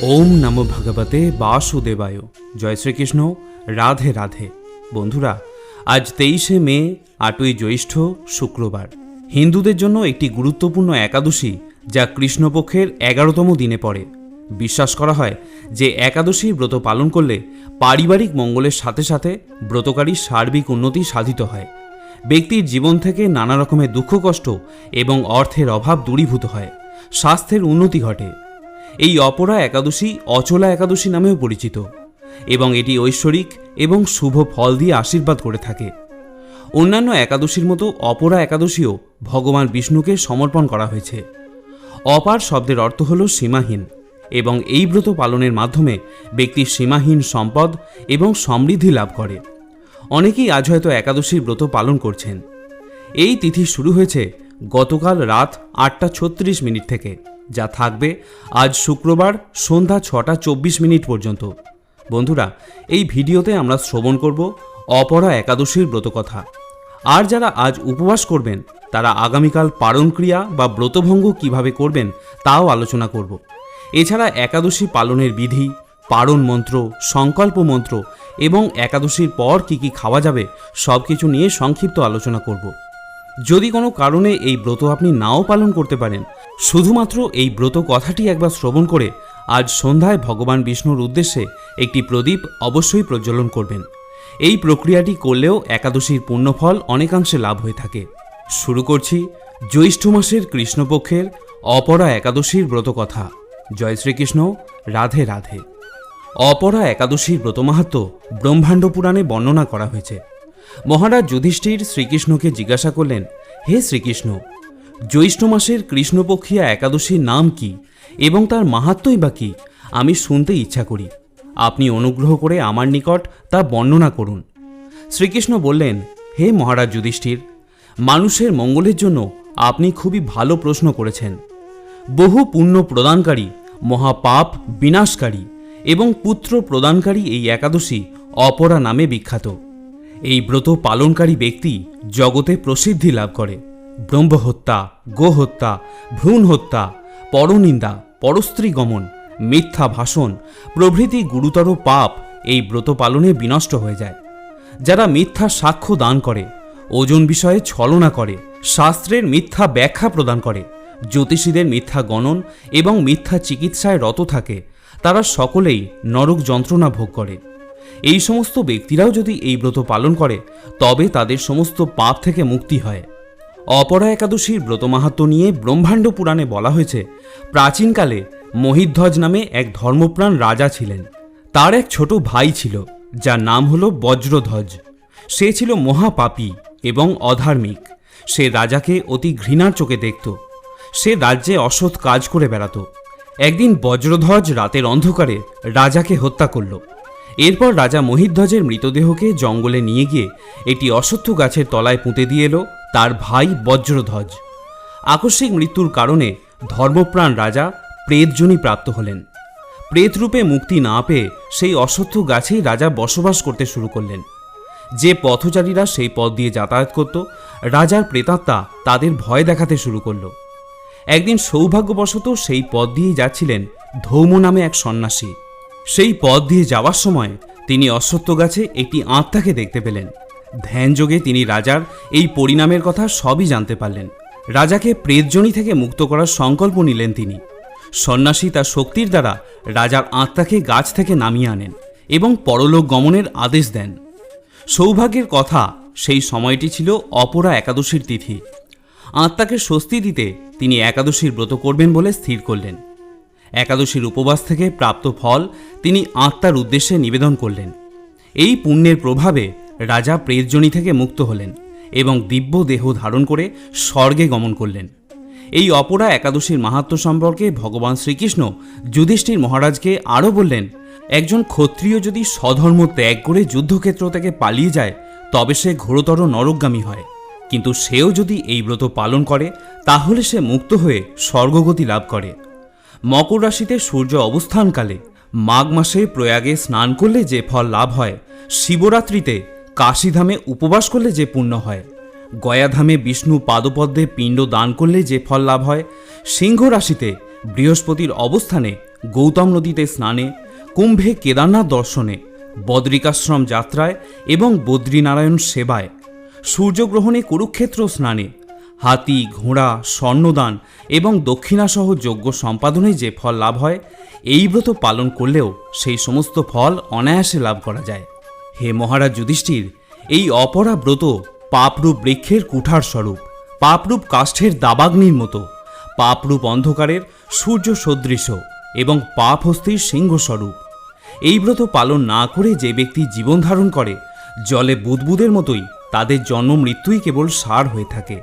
ওম নমো ভগবতে বাসুদেবায়। জয় শ্রীকৃষ্ণ, রাধে রাধে। বন্ধুরা, আজ তেইশে মে, আটই জ্যৈষ্ঠ, শুক্রবার। হিন্দুদের জন্য একটি গুরুত্বপূর্ণ একাদশী যা কৃষ্ণপক্ষের এগারোতম দিনে পড়ে। বিশ্বাস করা হয় যে একাদশী ব্রত পালন করলে পারিবারিক মঙ্গলের সাথে সাথে ব্রতকারীর সার্বিক উন্নতি সাধিত হয়। ব্যক্তির জীবন থেকে নানা রকমের দুঃখ কষ্ট এবং অর্থের অভাব দূরীভূত হয়। স্বাস্থ্যের উন্নতি ঘটে। এই অপরা একাদশী অচলা একাদশী নামেও পরিচিত এবং এটি ঐশ্বরিক এবং শুভ ফল দিয়ে আশীর্বাদ করে থাকে। অন্যান্য একাদশীর মতো অপরা একাদশীও ভগবান বিষ্ণুকে সমর্পণ করা হয়েছে। অপার শব্দের অর্থ হল সীমাহীন এবং এই ব্রত পালনের মাধ্যমে ব্যক্তি সীমাহীন সম্পদ এবং সমৃদ্ধি লাভ করে। অনেকেই আজ হয়তো একাদশীর ব্রত পালন করছেন। এই তিথি শুরু হয়েছে গতকাল রাত আটটা ছত্রিশ মিনিট থেকে। যা থাকবে আজ শুক্রবার সন্ধ্যা ছটা চব্বিশ মিনিট পর্যন্ত। বন্ধুরা, এই ভিডিওতে আমরা শ্রবণ করব অপরা একাদশীর ব্রতকথা আর যারা আজ উপবাস করবেন, তারা আগামীকাল পারণ ক্রিয়া বা ব্রতভঙ্গ কীভাবে করবেন, তাও আলোচনা করব। এছাড়া একাদশী পালনের বিধি, পারণ মন্ত্র, সংকল্প মন্ত্র এবং একাদশীর পর কি কি খাওয়া যাবে সব কিছু নিয়ে সংক্ষিপ্ত আলোচনা করব। যদি কোনো কারণে এই ব্রত আপনি নাও পালন করতে পারেন শুধুমাত্র এই ব্রত কথাটি একবার শ্রবণ করে আজ সন্ধ্যায় ভগবান বিষ্ণুর উদ্দেশ্যে একটি প্রদীপ অবশ্যই প্রজ্বলন করবেন। এই প্রক্রিয়াটি করলেও একাদশীর পুণ্যফল অনেকাংশে লাভ হয়ে থাকে। শুরু করছি জ্যৈষ্ঠ মাসের কৃষ্ণপক্ষের অপরা একাদশীর ব্রত কথা। জয় শ্রীকৃষ্ণ, রাধে রাধে। অপরা একাদশীর ব্রতমাহাত্ম ব্রহ্মাণ্ড পুরাণে বর্ণনা করা হয়েছে। মহারাজ যুধিষ্ঠির শ্রীকৃষ্ণকে জিজ্ঞাসা করলেন, হে শ্রীকৃষ্ণ জ্যৈষ্ঠ মাসের কৃষ্ণপক্ষিয়া একাদশীর নাম কি এবং তার মাহাত্মই বা কি, আমি শুনতে ইচ্ছা করি। আপনি অনুগ্রহ করে আমার নিকট তা বর্ণনা করুন। শ্রীকৃষ্ণ বললেন, হে মহারাজ যুধিষ্ঠির, মানুষের মঙ্গলের জন্য আপনি খুবই ভালো প্রশ্ন করেছেন। বহু পুণ্য প্রদানকারী, মহাপাপ বিনাশকারী এবং পুত্র প্রদানকারী এই একাদশী অপরা নামে বিখ্যাত। এই ব্রত পালনকারী ব্যক্তি জগতে প্রসিদ্ধি লাভ করে। ব্রহ্মহত্যা, গোহত্যা ভ্রূণ হত্যা পরনিন্দা পরস্ত্রী গমন মিথ্যা ভাষণ প্রভৃতি গুরুতর পাপ এই ব্রত পালনে বিনষ্ট হয়ে যায়। যারা মিথ্যা সাক্ষ্য দান করে, ওজন বিষয়ে ছলনা করে, শাস্ত্রের মিথ্যা ব্যাখ্যা প্রদান করে, জ্যোতিষীদের মিথ্যা গণন এবং মিথ্যা চিকিৎসায় রত থাকে, তারা সকলেই নরক যন্ত্রণা ভোগ করে। এই সমস্ত ব্যক্তিরাও যদি এই ব্রত পালন করে, তবে তাদের সমস্ত পাপ থেকে মুক্তি হয়। অপরা একাদশীর ব্রত মাহাত্ম নিয়ে ব্রহ্মাণ্ড পুরাণে বলা হয়েছে, প্রাচীনকালে মহিধ্বজ নামে এক ধর্মপ্রাণ রাজা ছিলেন। তার এক ছোট ভাই ছিল, যার নাম হল বজ্রধ্বজ। সে ছিল মহাপাপী এবং অধার্মিক। সে রাজাকে অতি ঘৃণার চোখে দেখত। সে রাজ্যে অসৎ কাজ করে বেড়াত। একদিন বজ্রধ্বজ রাতের অন্ধকারে রাজাকে হত্যা করল। এরপর রাজা মহিধ্বজের মৃতদেহকে জঙ্গলে নিয়ে গিয়ে এটি অশ্বত্থ গাছের তলায় পুঁতে দিয়ে এলো। তার ভাই বজ্রধ্বজ। আকস্মিক মৃত্যুর কারণে ধর্মপ্রাণ রাজা প্রেতজনী প্রাপ্ত হলেন। প্রেতরূপে মুক্তি না পেয়ে সেই অশ্বত্থ গাছেই রাজা বসবাস করতে শুরু করলেন। যে পথচারীরা সেই পথ দিয়ে যাতায়াত করত, রাজার প্রেতাত্মা তাদের ভয় দেখাতে শুরু করল। একদিন সৌভাগ্যবশত সেই পথ দিয়েই যাচ্ছিলেন ধৌম নামে এক সন্ন্যাসী। সেই পথ দিয়ে যাওয়ার সময় তিনি অশ্বত্থ গাছে একটি আত্মাকে দেখতে পেলেন। ধ্যানযোগে তিনি রাজার এই পরিণামের কথা সবই জানতে পারলেন। রাজাকে প্রেতজনী থেকে মুক্ত করার সংকল্প নিলেন তিনি। সন্ন্যাসী তার শক্তির দ্বারা রাজার আত্মাকে গাছ থেকে নামিয়ে আনেন এবং পরলোক গমনের আদেশ দেন। সৌভাগ্যের কথা সেই সময়টি ছিল অপরা একাদশীর তিথি। আত্মাকে স্বস্তি দিতে তিনি একাদশীর ব্রত করবেন বলে স্থির করলেন। একাদশীর উপবাস থেকে প্রাপ্ত ফল তিনি আত্মার উদ্দেশ্যে নিবেদন করলেন। এই পুণ্যের প্রভাবে রাজা প্রেতজনী থেকে মুক্ত হলেন এবং দিব্য দেহ ধারণ করে স্বর্গে গমন করলেন। এই অপরা একাদশীর মাহাত্ম সম্পর্কে ভগবান শ্রীকৃষ্ণ যুধিষ্ঠির মহারাজকে আরও বললেন, একজন ক্ষত্রিয় যদি স্বধর্ম ত্যাগ করে যুদ্ধক্ষেত্র থেকে পালিয়ে যায়, তবে সে ঘোরতর নরকগামী হয়। কিন্তু সেও যদি এই ব্রত পালন করে, তাহলে সে মুক্ত হয়ে স্বর্গগতি লাভ করে। মকর রাশিতে সূর্য অবস্থানকালে মাঘ মাসে প্রয়াগে স্নান করলে যে ফল লাভ হয়, শিবরাত্রিতে কাশীধামে উপবাস করলে যে পুণ্য হয়। গয়াধামে বিষ্ণু পাদপদ্মে পিণ্ড দান করলে যে ফল লাভ হয়। সিংহ রাশিতে বৃহস্পতির অবস্থানে গৌতম নদীতে স্নানে, কুম্ভে কেদারনাথ দর্শনে, বদ্রিকাশ্রম যাত্রায় এবং বদ্রীনারায়ণ সেবায়, সূর্যগ্রহণে কুরুক্ষেত্র স্নানে, হাতি, ঘোড়া, স্বর্ণদান এবং দক্ষিণাসহ যজ্ঞ সম্পাদনে যে ফল লাভ হয়, এই ব্রত পালন করলেও সেই সমস্ত ফল অনায়াসে লাভ করা যায়। হে মহারাজ যুধিষ্ঠির, এই অপরা ব্রত পাপরূপ বৃক্ষের কুঠার স্বরূপ, পাপরূপ কাষ্ঠের দাবাগ্নির মতো, পাপরূপ অন্ধকারের সূর্য সদৃশ এবং পাপ হস্তির সিংহস্বরূপ এই ব্রত পালন না করে যে ব্যক্তি জীবন ধারণ করে, জলে বুদবুদের মতোই তাদের জন্ম মৃত্যুই কেবল সার হয়ে থাকে।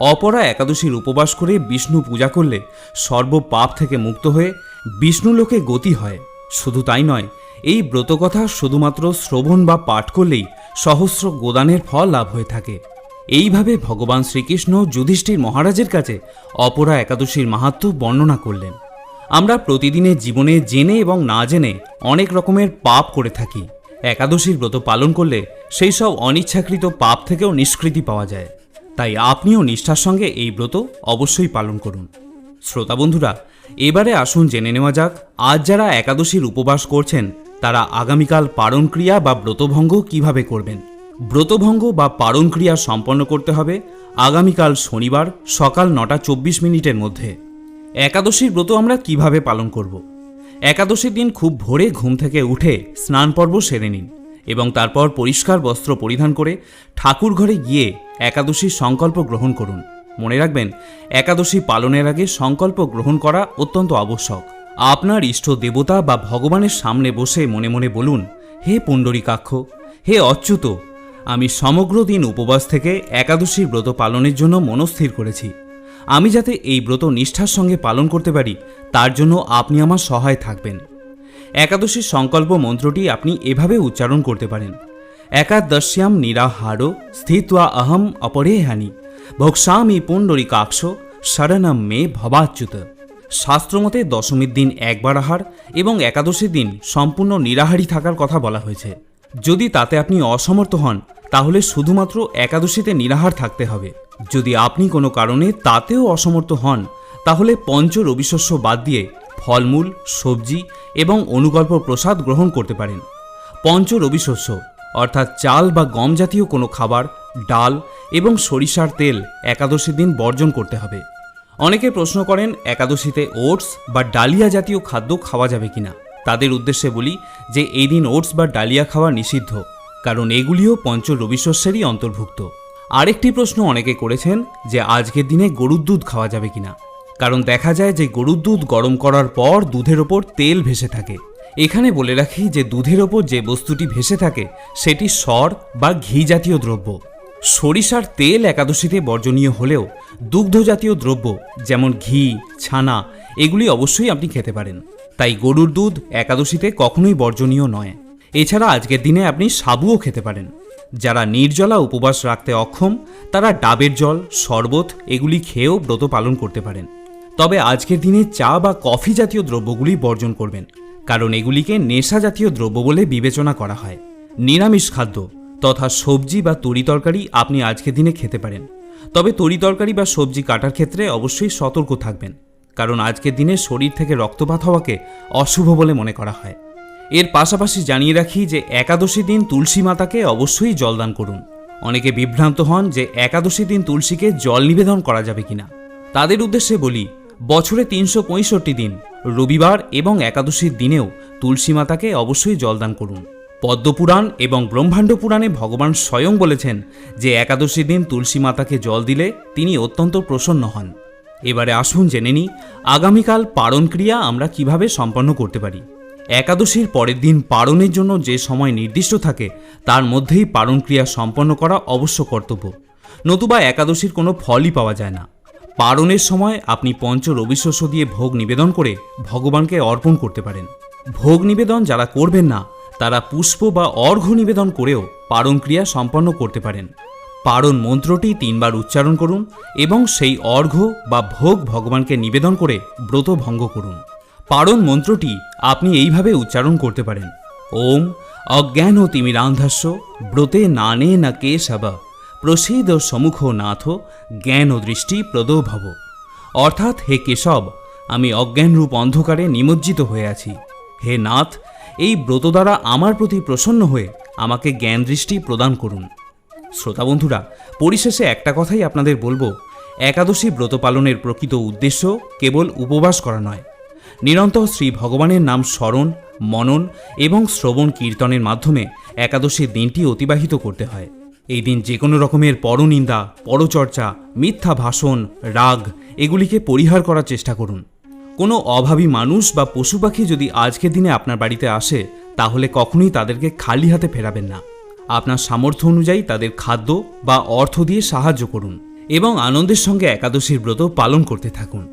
অপরা একাদশীর উপবাস করে বিষ্ণু পূজা করলে সর্ব পাপ থেকে মুক্ত হয়ে বিষ্ণুলোকে গতি হয়। শুধু তাই নয় এই ব্রতকথা শুধুমাত্র শ্রবণ বা পাঠ করলেই সহস্র গোদানের ফল লাভ হয়ে থাকে। এইভাবে ভগবান শ্রীকৃষ্ণ যুধিষ্ঠির মহারাজের কাছে অপরা একাদশীর মাহাত্ম বর্ণনা করলেন। আমরা প্রতিদিনের জীবনে জেনে এবং না জেনে অনেক রকমের পাপ করে থাকি। একাদশীর ব্রত পালন করলে সেই সব অনিচ্ছাকৃত পাপ থেকেও নিষ্কৃতি পাওয়া যায়। তাই আপনিও নিষ্ঠার সঙ্গে এই ব্রত অবশ্যই পালন করুন। শ্রোতা বন্ধুরা, এবারে আসুন জেনে নেওয়া যাক, আজ যারা একাদশীর উপবাস করছেন তারা আগামীকাল পারণক্রিয়া বা ব্রতভঙ্গ কীভাবে করবেন? ব্রতভঙ্গ বা পারণক্রিয়া সম্পন্ন করতে হবে আগামীকাল শনিবার সকাল নটা চব্বিশ মিনিটের মধ্যে। একাদশীর ব্রত আমরা কীভাবে পালন করব? একাদশীর দিন খুব ভোরে ঘুম থেকে উঠে স্নান পর্ব সেরে নিন এবং তারপর পরিষ্কার বস্ত্র পরিধান করে ঠাকুর ঘরে গিয়ে একাদশীর সংকল্প গ্রহণ করুন। মনে রাখবেন, একাদশী পালনের আগে সংকল্প গ্রহণ করা অত্যন্ত আবশ্যক। আপনার ইষ্ট দেবতা বা ভগবানের সামনে বসে মনে মনে বলুন, হে পুণ্ডরীকাক্ষ, হে অচ্যুত, আমি সমগ্র দিন উপবাস থেকে একাদশীর ব্রত পালনের জন্য মনস্থির করেছি। আমি যাতে এই ব্রত নিষ্ঠার সঙ্গে পালন করতে পারি, তার জন্য আপনি আমার সহায় থাকবেন। একাদশীর সংকল্প মন্ত্রটি আপনি এভাবে উচ্চারণ করতে পারেন। একাদশ্যাম নিরাহারো স্থিত্বা অহম অপরেহানি, ভোক্সামি পুণ্ডরিকাক্ষ, শরণম মে ভবাচ্যুত। শাস্ত্রমতে দশমীর দিন একবার আহার এবং একাদশীর দিন সম্পূর্ণ নিরাহারী থাকার কথা বলা হয়েছে। যদি তাতে আপনি অসমর্থ হন, তাহলে শুধুমাত্র একাদশীতে নিরাহার থাকতে হবে। যদি আপনি কোনো কারণে তাতেও অসমর্থ হন, তাহলে পঞ্চ রবিশস্য বাদ দিয়ে ফলমূল, সবজি এবং অনুকল্প প্রসাদ গ্রহণ করতে পারেন। পঞ্চ রবিশস্য, অর্থাৎ চাল বা গম জাতীয় কোনো খাবার, ডাল এবং সরিষার তেল একাদশীর দিন বর্জন করতে হবে। অনেকে প্রশ্ন করেন, একাদশীতে ওটস বা ডালিয়া জাতীয় খাদ্য খাওয়া যাবে কিনা? তাদের উদ্দেশ্যে বলি যে, এই দিন ওটস বা ডালিয়া খাওয়া নিষিদ্ধ, কারণ এগুলিও পঞ্চ রবিশস্যেরই অন্তর্ভুক্ত। আরেকটি প্রশ্ন অনেকে করেছেন যে, আজকের দিনে গরুর দুধ খাওয়া যাবে কিনা? কারণ দেখা যায় যে, গরুর দুধ গরম করার পর দুধের ওপর তেল ভেসে থাকে। এখানে বলে রাখি যে, দুধের ওপর যে বস্তুটি ভেসে থাকে, সেটি সর বা ঘি জাতীয় দ্রব্য। সরিষার তেল একাদশীতে বর্জনীয় হলেও দুগ্ধজাতীয় দ্রব্য, যেমন ঘি, ছানা, এগুলি অবশ্যই আপনি খেতে পারেন। তাই গরুর দুধ একাদশীতে কখনোই বর্জনীয় নয়। এছাড়া আজকের দিনে আপনি সাবুও খেতে পারেন। যারা নির্জলা উপবাস রাখতে অক্ষম, তারা ডাবের জল, শরবত এগুলি খেয়েও ব্রত পালন করতে পারেন। তবে আজকের দিনে চা বা কফি জাতীয় দ্রব্যগুলি বর্জন করবেন, কারণ এগুলিকে নেশা জাতীয় দ্রব্য বলে বিবেচনা করা হয়। নিরামিষ খাদ্য তথা সবজি বা তরি তরকারি আপনি আজকের দিনে খেতে পারেন। তবে তরি তরকারি বা সবজি কাটার ক্ষেত্রে অবশ্যই সতর্ক থাকবেন, কারণ আজকের দিনে শরীর থেকে রক্তপাত হওয়াকে অশুভ বলে মনে করা হয়। এর পাশাপাশি জানিয়ে রাখি যে একাদশী দিন তুলসী মাতাকে অবশ্যই জলদান করুন। অনেকে বিভ্রান্ত হন যে একাদশী দিন তুলসীকে জল নিবেদন করা যাবে কিনা। তাদের উদ্দেশ্যে বলি, বছরে তিনশো পঁয়ষট্টি দিন, রবিবার এবং একাদশীর দিনেও তুলসী মাতাকে অবশ্যই জলদান করুন। পদ্মপুরাণ এবং ব্রহ্মাণ্ড পুরাণে ভগবান স্বয়ং বলেছেন যে একাদশী দিন তুলসী মাতাকে জল দিলে তিনি অত্যন্ত প্রসন্ন হন। এবারে আসুন জেনে নিই, আগামীকাল পারণ ক্রিয়া আমরা কীভাবে সম্পন্ন করতে পারি? একাদশীর পরের দিন পারণের জন্য যে সময় নির্দিষ্ট থাকে, তার মধ্যেই পারণ ক্রিয়া সম্পন্ন করা অবশ্য কর্তব্য। নতুবা একাদশীর কোনো ফলই পাওয়া যায় না। পারণের সময় আপনি পঞ্চ রবিশস্য দিয়ে ভোগ নিবেদন করে ভগবানকে অর্পণ করতে পারেন। ভোগ নিবেদন যারা করবেন না তারা পুষ্প বা অর্ঘ্য নিবেদন করেও পারণ ক্রিয়া সম্পন্ন করতে পারেন। পারণ মন্ত্রটি তিনবার উচ্চারণ করুন এবং সেই অর্ঘ্য বা ভোগ ভগবানকে নিবেদন করে ব্রত ভঙ্গ করুন। পারণ মন্ত্রটি আপনি এইভাবে উচ্চারণ করতে পারেন। ওম অজ্ঞান ও তিমিরান্ধাস্য ব্রতে নানে না কে সাবা প্রসিদ সম্মুখ নাথ জ্ঞান ও দৃষ্টি প্রদো ভব। অর্থাৎ হে কেশব, আমি অজ্ঞানরূপ অন্ধকারে নিমজ্জিত হয়ে আছি। হে নাথ এই ব্রত দ্বারা আমার প্রতি প্রসন্ন হয়ে আমাকে জ্ঞান দৃষ্টি প্রদান করুন। শ্রোতা বন্ধুরা, পরিশেষে একটা কথাই আপনাদের বলব। একাদশী ব্রত পালনের প্রকৃত উদ্দেশ্য কেবল উপবাস করা নয়। নিরন্তর শ্রী ভগবানের নাম স্মরণ, মনন এবং শ্রবণ কীর্তনের মাধ্যমে একাদশীর দিনটি অতিবাহিত করতে হয়। এই দিন যে কোনো রকমের পরনিন্দা, পরচর্চা, মিথ্যা ভাষণ, রাগ এগুলিকে পরিহার করার চেষ্টা করুন। কোনো অভাবী মানুষ বা পশু পাখি যদি আজকের দিনে আপনার বাড়িতে আসে, তাহলে কখনোই তাদেরকে খালি হাতে ফেরাবেন না। আপনার সামর্থ্য অনুযায়ী তাদের খাদ্য বা অর্থ দিয়ে সাহায্য করুন এবং আনন্দের সঙ্গে একাদশীর ব্রত পালন করতে থাকুন।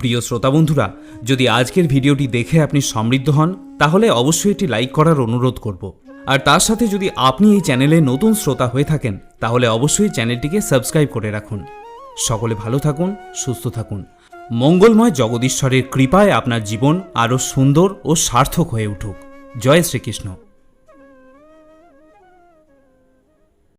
প্রিয় শ্রোতা বন্ধুরা, যদি আজকের ভিডিওটি দেখে আপনি সমৃদ্ধ হন, তাহলে অবশ্যই এটি লাইক করার অনুরোধ করব। আর তার সাথে যদি আপনি এই চ্যানেলে নতুন শ্রোতা হয়ে থাকেন, তাহলে অবশ্যই চ্যানেলটিকে সাবস্ক্রাইব করে রাখুন। সকলে ভালো থাকুন, সুস্থ থাকুন। মঙ্গলময় জগদীশ্বরের কৃপায় আপনার জীবন আরও সুন্দর ও সার্থক হয়ে উঠুক। জয় শ্রীকৃষ্ণ।